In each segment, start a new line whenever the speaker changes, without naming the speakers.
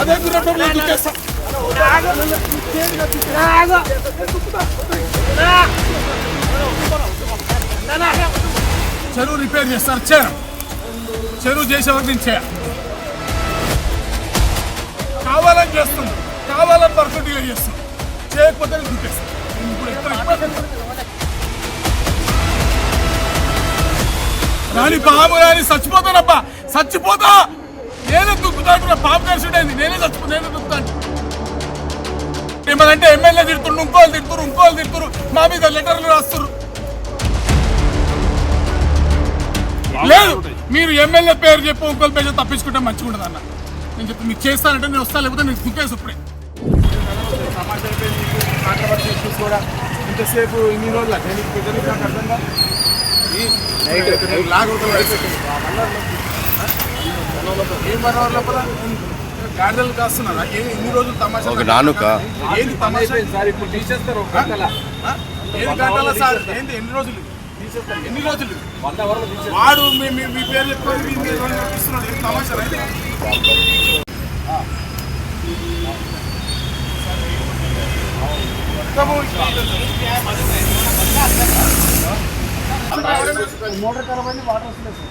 అదే గుర్రటంలో దుక్కేస్తా చెరువు రిపేర్ చేస్తారు చేయను చెరువు చేసే వరకు నేను చేయ కావాలని చేస్తుంది. కావాలని వర్క్ డిలే చేస్తుంది. చేయకపోతే నేను దుక్కేస్తాను రాని పాము రాని చచ్చిపోతానబ్బా. చచ్చిపోతా. నేనే దుక్కుతాడు పాము కలిసిడైంది నేనే చచ్చిపో నేనే దుక్కుతాను ఏమనంటే ఎమ్మెల్యే తిడుతుండ్రు ఇంకోళ్ళు తిడుతురు ఇంకోళ్ళు తిడుతురు మా మీద లెటర్లు రాస్తురు లేదు మీరు ఎమ్మెల్యే పేరు చెప్పి ఇంకోళ్ళ పేరు తప్పించుకుంటే మంచిగా ఉండదు అన్న. నేను చెప్పి మీకు చేస్తానంటే నేను వస్తాను లేకపోతే నేను దుక్కేసి ఇప్పుడే. ఇంతసేపు ఇన్ని రోజులు అర్థం కాదు. ఏం లోపల గాడిదలు కాస్తున్నారా ఇన్ని రోజులు తమాషా
ఒక నానుక.
ఏంది తమాషా
సార్ ఇప్పుడు తీసేస్తారు
ఆ? ఏది గంటల సార్ ఏంది ఎన్ని రోజులు ఎన్ని రోజులు వాడు మీ పేరు చెప్పుకొని మీ మీద తమాషా అయితే
మోటార్ ఖరాబ్ అయింది వాటర్ వస్తలేదు సార్.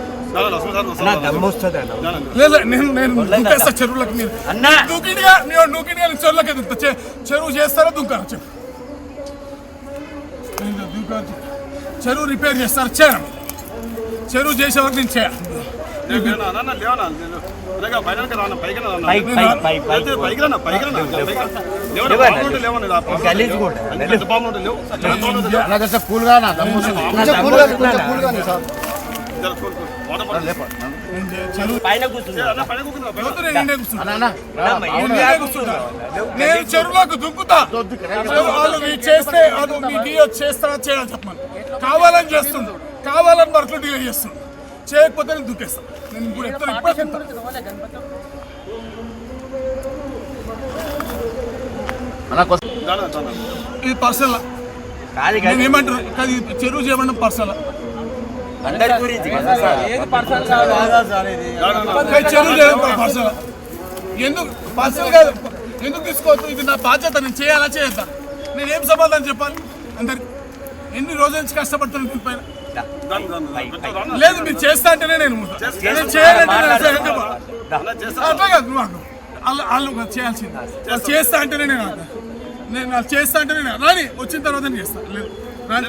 నేను చెరువులకు మీరు. దూకిడిగా నేను దూకిడిగా చెరువులకి చె- చెరువు చేస్తారా దుంకారా? చెప్పు. చెరువు రిపేర్ చేస్తారు? చేయను. చెరువు చేసే వరకు నేను చేయ వద్దు, నేను ఈడే కూర్చుంటా. నేను చెరువులోకి దుంకుతా చెరువు వాళ్ళు మీరు చేస్తే అది మీ డిఓ చేస్తారా చేయాలి చెప్పమని. కావాలని చేస్తుండ్రు. కావాలని వర్క్ డిలే చేస్తుండ్రు. చేయకపోతే నేను దుక్కేస్తాను నేను ఇప్పుడు ఎక్కడ ఇప్పుడే. ఇది పర్సనల్ నేను ఏమంటారు చెరువు చేయమన్నా పర్సనల్
అందరి గురించి
ఎందుకు? పర్సనల్ కాదు. ఎందుకు తీసుకోవద్దు? ఇది నా బాధ్యత. నేను చేయాలా చేయొద్దా? నేను ఏం సమాధానం చెప్పాలి? అందరికి. ఎన్ని రోజుల నుంచి కష్టపడుతున్నాను దీనిపైన లేదు మీరు చేస్తా అంటేనే నేను అట్లా కాదు. వాళ్ళు వాళ్ళు చేయాల్సింది. చేస్తా అంటేనే నేను. నేను చేస్తా అంటేనే రాని వచ్చిన తర్వాత నేను చేస్తా. లేదు. రాని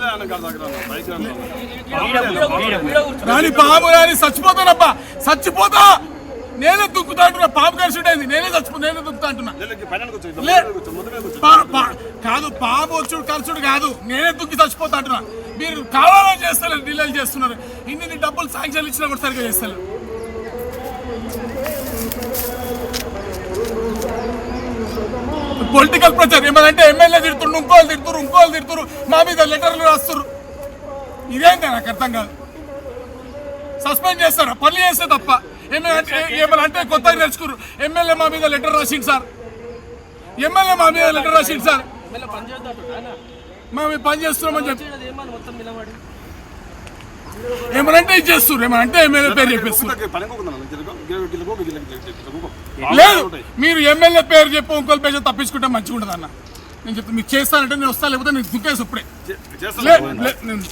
రాని పాము రాని చచ్చిపోతానబ్బా. చచ్చిపోతా. నేనే దుక్కుతా అంటున్నా. పాము కలిసిడైంది నేనే చచ్చిపో నేనే దుక్కుతా అంటున్నా. కాదు పాము వచ్చుడు కలుసుడు కాదు. నేనే దుక్కి చచ్చిపోతా అంటున్నా. మీరు కావాలని చేస్తలేరు డిలే చేస్తున్నారు. ఇన్ని డబ్బులు శాంక్షన్ ఇచ్చినా కూడా సరిగ్గా చేస్తలేరు. పొలిటికల్ ప్రచారం ఏమంటే ఎమ్మెల్యే తిడుతున్నారు ఇంకోళ్ళు తిడుతురు ఇంకోళ్ళు తిడుతురు మా మీద లెటర్లు రాస్తురు ఇదేంటి నాకు అర్థం కాదు. సస్పెండ్ చేస్తారా? పని చేస్తే తప్ప. ఏమంటే ఏమైనా అంటే కొత్తగా నేర్చుకున్నారు ఎమ్మెల్యే మా మీద లెటర్ రాసింది సార్. ఎమ్మెల్యే మా మీద లెటర్ రాసింది సార్. మేము పని చేస్తున్నామని చెప్పి. ఏమనంటే ఇది చేస్తున్నారు ఏమనంటే ఎమ్మెల్యే పేరు చెప్పేస్తున్నారు లేదు మీరు ఎమ్మెల్యే పేరు చెప్పి ఇంకోళ్ళ పేరు తప్పించుకుంటే మంచిగా ఉండదు అన్న నేను చెప్తాను మీకు చేస్తానంటే నేను వస్తా లేకపోతే నేను దుక్కేసి ఇప్పుడే. నేను